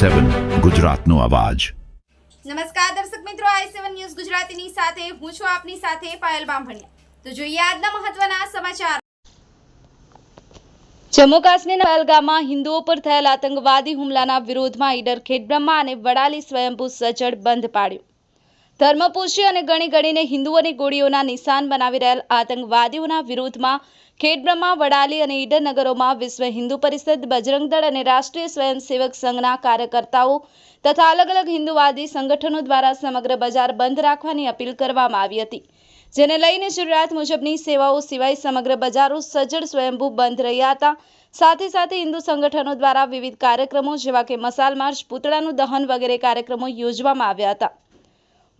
સેવન ગુજરાતનો અવાજ. નમસ્કાર દર્શક મિત્રો આઈ સેવન ન્યૂઝ ગુજરાતીની સાથે હું છું આપની સાથે પાયલ બામભણિયા. તો જોઈએ આજના મહત્વના સમાચાર. જમ્મુ કાશ્મીરના પહેલગામમાં હિન્દુઓ પર થયેલ આતંકવાદી હુમલાના વિરોધમાં ઈડર ખેડબ્રહ્મા અને વડાલી સ્વયંભૂ સજ્જડ બંધ પાડ્યું. ધર્મપુષ્ય અને ગણી ગણીને હિન્દુઓની ગોળીઓના નિશાન બનાવી રહેલ આતંકવાદીઓના વિરોધમાં ખેડબ્રહ્મા, વડાલી અને ઈડરનગરોમાં વિશ્વ હિન્દુ પરિષદ, બજરંગ દળ અને રાષ્ટ્રીય સ્વયંસેવક સંઘના કાર્યકર્તાઓ તથા અલગ અલગ હિન્દુવાદી સંગઠનો દ્વારા સમગ્ર બજાર બંધ રાખવાની અપીલ કરવામાં આવી હતી. જેને લઈને જરૂરિયાત મુજબની સેવાઓ સિવાય સમગ્ર બજારો સજ્જડ સ્વયંભૂ બંધ રહ્યા હતા. સાથે સાથે હિન્દુ સંગઠનો દ્વારા વિવિધ કાર્યક્રમો જેવા કે મસાલ માર્ચ, પૂતળાનું દહન વગેરે કાર્યક્રમો યોજવામાં આવ્યા હતા.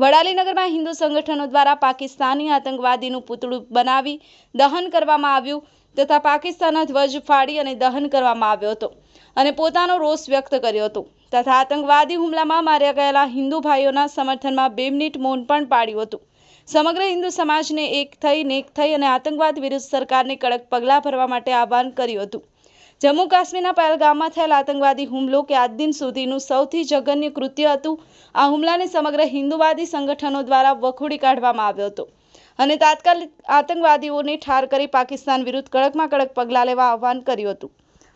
વડાલીનગરમાં હિન્દુ સંગઠનો દ્વારા પાકિસ્તાની આતંકવાદીનું પૂતળું બનાવી દહન કરવામાં આવ્યું તથા પાકિસ્તાનના ધ્વજ ફાડી અને દહન કરવામાં આવ્યો હતો અને પોતાનો રોષ વ્યક્ત કર્યો હતો તથા આતંકવાદી હુમલામાં માર્યા ગયેલા હિન્દુ ભાઈઓના સમર્થનમાં બે મિનિટ મૌન પણ પાડ્યું હતું. સમગ્ર હિન્દુ સમાજને એક થઈ નેક થઈ અને આતંકવાદ વિરુદ્ધ સરકારને કડક પગલાં ભરવા માટે આહવાન કર્યું હતું. જમ્મુ કાશ્મીરના પહેલગામમાં થયેલ આતંકવાદી હુમલો કે આજ દિન સુધીનું સૌથી જઘન્ય કૃત્ય હતું, આ હુમલાને સમગ્ર હિન્દુવાદી સંગઠનો દ્વારા વખોડી કાઢવામાં આવ્યો હતો. અને તાત્કાલિક આતંકવાદીઓને ઠાર કરી પાકિસ્તાન વિરુદ્ધ કડકમાં કડક પગલાં લેવા આહવાન કર્યું હતું.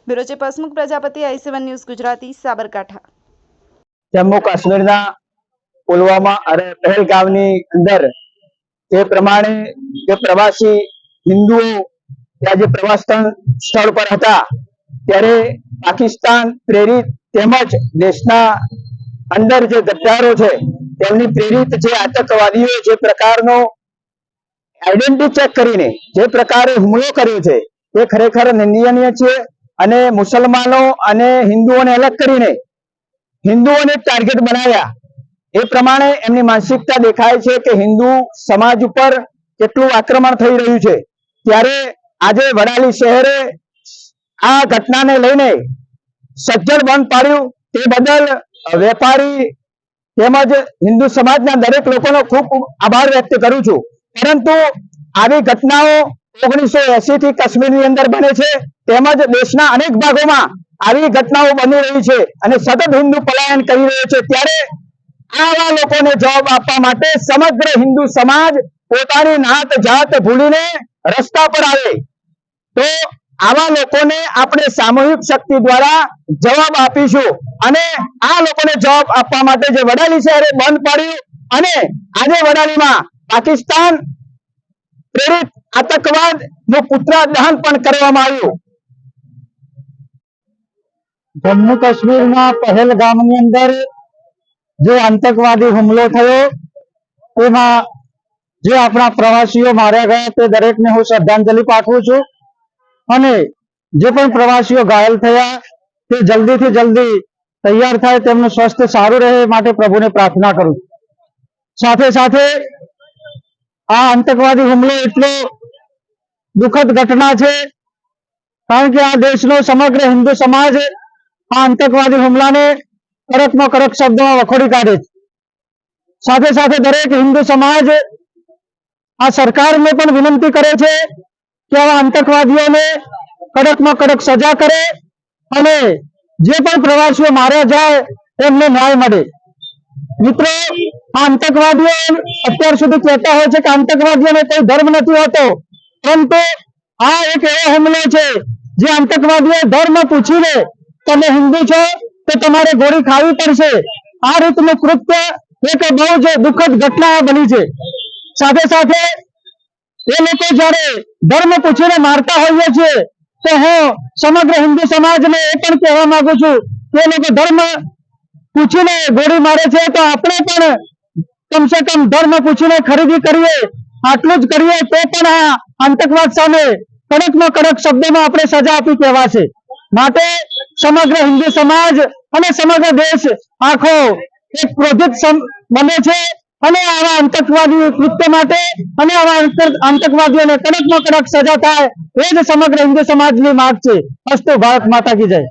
Bureau chief Prajapati, I seven news Gujarati, Sabarkantha. Jammu કાશ્મીરના પુલવામા અને પહેલગામની અંદર જે પ્રમાણે જે પ્રવાસી હિન્દુઓ જે પ્રવાસ સ્થળ પર હતા ત્યારે પાકિસ્તાન પ્રેરિત તેમજ દેશના અંદર જે ગદ્દારો છે, તેમની પ્રેરિત જે આતંકવાદીઓ જે પ્રકારનો આઈડેન્ટિટી ચેક કરીને જે પ્રકારે હુમલો કર્યો છે, એ ખરેખર નિંદનીય છે અને મુસલમાનો અને હિન્દુઓને અલગ કરીને હિન્દુઓને ટાર્ગેટ બનાવ્યા. એ પ્રમાણે એમની માનસિકતા દેખાય છે કે હિન્દુ સમાજ ઉપર કેટલું આક્રમણ થઈ રહ્યું છે. ત્યારે આજે વડાલી શહેરે આ ઘટનાને લઈને સજ્જડ બંધ પાડ્યું. તે બદલ વેપારી તેમજ હિન્દુ સમાજના દરેક લોકોનો ખૂબ આભાર વ્યક્ત કરું છું. પરંતુ આવી ઘટનાઓ ઓગણીસો એસી થી કાશ્મીરની અંદર બને છે. તેમજ દેશના અનેક ભાગોમાં આવી ઘટનાઓ બની રહી છે અને સતત હિન્દુ પલાયન કરી રહ્યો છે. ત્યારે આવા લોકોને જવાબ આપવા માટે સમગ્ર હિન્દુ સમાજ પોતાની નાત જાત ભૂલીને રસ્તા પર આવે. તો આવા લોકોને આપણે સામૂહિક શક્તિ દ્વારા જવાબ આપીશું. અને આ લોકોને જવાબ આપવા માટે જે વડાલી શહેરે બંધ પાડ્યું અને આજે વડાલીમાં પાકિસ્તાન પ્રેરિત આતંકવાદનું પુત્ર દહન પણ કરવામાં આવ્યું. જમ્મુ કાશ્મીરના પહેલગામની અંદર જે આતંકવાદી હુમલો થયો તેમાં જે આપણા પ્રવાસીઓ માર્યા ગયા તે દરેકને હું શ્રદ્ધાંજલિ પાઠવું છું. અને જે પણ પ્રવાસીઓ ઘાયલ થયા તે જલ્દીથી જલ્દી તૈયાર થાય, તેમનું સ્વાસ્થ્ય સારું રહે એ માટે પ્રભુને પ્રાર્થના કરું છું. સાથે સાથે આ આતંકવાદી હુમલો એટલો દુઃખદ ઘટના છે, કારણ કે આ દેશનો સમગ્ર હિન્દુ સમાજ આ આતંકવાદી હુમલાને કડકમાં કડક શબ્દોમાં વખોડી કાઢે છે સાથે સાથે દરેક હિન્દુ સમાજ આ સરકારને પણ વિનંતી કરે છે કે આવા આતંકવાદીઓને કડકમાં કડક સજા કરે અને જે પણ પ્રવાસીઓ માર્યા જાય એમને ન્યાય મળે. મિત્રો આતંકવાદીઓ અત્યાર સુધી કહેતા હોય છે કે આતંકવાદીઓને કોઈ ધર્મ નથી હોતો, પરંતુ આ એક એવો હુમલો છે જે આતંકવાદીઓ ધર્મ પૂછીને, તમે હિન્દુ છો તો તમારે ગોળી ખાવી પડશે. આ રીતનું કૃત્ય એક બહુ જ દુઃખદ ઘટના બની છે. સાથે સાથે એ લોકો જયારે ધર્મ પૂછીને મારતા હોઈએ છીએ, તો હું સમગ્ર હિન્દુ સમાજને એ પણ કહેવા માંગુ છું કે એ લોકો ધર્મ પૂછીને ગોળી મારે છે, તો આપણે પણ કમસે કમ ધર્મ પૂછીને ખરીદી કરીએ, આટલું જ કરીએ તો પણ આ આતંકવાદ સામે કડકમાં કડક શબ્દોમાં આપણે સજા આપી કહેવાશે માટે સમગ્ર હિન્દુ સમાજ અને સમગ્ર દેશ આખો એક ક્રોધિત બને છે અને આવા આતંકવાદી કૃત્ય માટે અને આવા આંતક- આતંકવાદીઓને કડકમાં કડક સજા થાય, એ જ સમગ્ર હિન્દુ સમાજની માગ છે. અસ્તુ ભારત માતા કી જય.